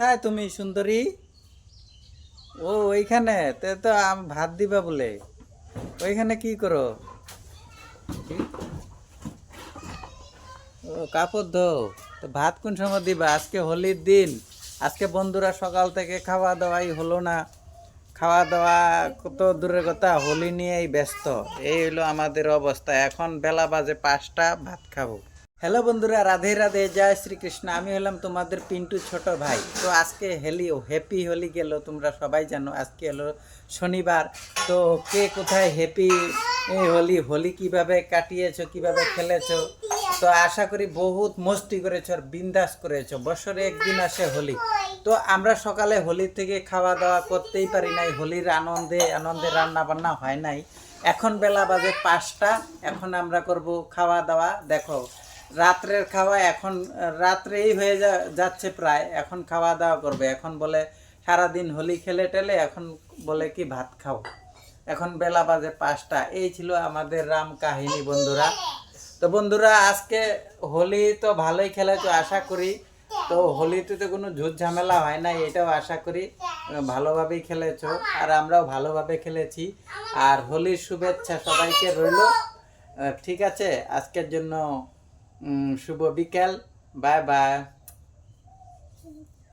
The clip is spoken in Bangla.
কোথায় তুমি, সুন্দরী? ও, ওইখানে। তে তো ভাত দিবা বলে। ওইখানে কি করো? ও, কাপড় ধো তো ভাত কোন সময় দিবা? আজকে হোলির দিন। আজকে বন্ধুরা সকাল থেকে খাওয়া দাওয়াই হলো না। খাওয়া দাওয়া কত দূরের কথা, হোলি নিয়েই ব্যস্ত। এই হলো আমাদের অবস্থা। এখন বেলা বাজে পাঁচটা, ভাত খাব। হ্যালো বন্ধুরা, রাধে রাধে, জয় শ্রীকৃষ্ণ। আমি হলাম তোমাদের পিন্টু ছোট ভাই। তো আজকে হেলি হ্যাপি হোলি গেল, তোমরা সবাই জানো। আজকে হলো শনিবার। তো কে কোথায় হ্যাপি হোলি হোলি কীভাবে কাটিয়েছো, কীভাবে খেলেছো? তো আশা করি বহুত মস্তি করেছ আর বিন্দাস করেছ। বছরে একদিন আসে হোলি। তো আমরা সকালে হোলি থেকে খাওয়া দাওয়া করতেই পারি নাই। হোলির আনন্দে আনন্দে রান্না বান্না হয় নাই। এখন বেলা বাজে পাঁচটা। এখন আমরা করব খাওয়া দাওয়া। দেখো রাত্রের খাওয়া এখন, রাত্রেই হয়ে যাচ্ছে প্রায়। এখন খাওয়া দাওয়া করবে। এখন বলে সারাদিন হোলি খেলে টেলে, এখন বলে কি ভাত খাও। এখন বেলা বাজে পাঁচটা। এই ছিল আমাদের রাম কাহিনী, বন্ধুরা। তো বন্ধুরা, আজকে হোলি তো ভালোই খেলেছো, আশা করি। তো হোলিতে তো কোনো ঝুট ঝামেলা হয় না, এটাও আশা করি। ভালোভাবেই খেলেছো, আর আমরাও ভালোভাবে খেলেছি। আর হোলির শুভেচ্ছা সবাইকে রইল। ঠিক আছে? আজকের জন্য শুভ বিকেল বাই বাই